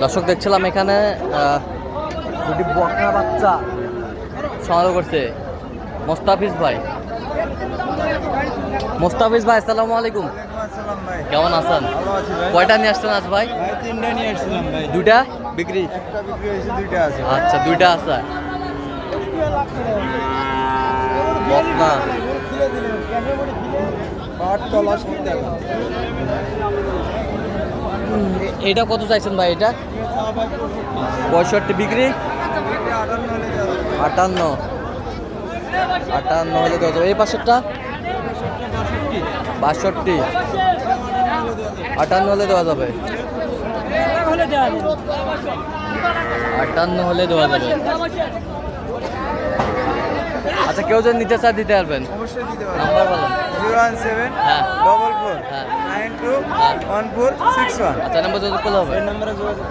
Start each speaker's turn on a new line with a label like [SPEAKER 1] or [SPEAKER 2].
[SPEAKER 1] দর্শক দেখছিলাম এখানে দুটি বকনা বাচ্চা সংগ্রহ করছে। মোস্তাফিজ ভাই। মোস্তাফিজ ভাই আসসালামু আলাইকুম। কেমন আছেন? কয়টা নিয়ে আসছেন আজ ভাই?
[SPEAKER 2] তিনটা নিয়ে আসছিলাম ভাই
[SPEAKER 1] দুইটা? বিক্রি।
[SPEAKER 2] একটা বিক্রি হয়েছে দুইটা আছে
[SPEAKER 1] আচ্ছা দুইটা আছে। বকনা। এটা কত চাইছেন ভাই এটা? পঁয়ষট্টি বিক্রি? আটান্ন। আটান্ন হলে দেওয়া যাবে এই পাশেরটা বাষট্টি। আটান্ন হলে দেওয়া যাবে। আটান্ন হলে দেওয়া যাবে। আচ্ছা কেউ যদি নিতে চায় দিতে পারবেন
[SPEAKER 2] অবশ্যই দিতে পারবেন
[SPEAKER 1] নাম্বার বলেন
[SPEAKER 2] জিরো ওয়ান সেভেন
[SPEAKER 1] হ্যাঁ
[SPEAKER 2] double four. Nine two. One four six one
[SPEAKER 1] আচ্ছা নাম্বার যদি করলে হবে
[SPEAKER 2] এই নাম্বারে যোগাযোগ।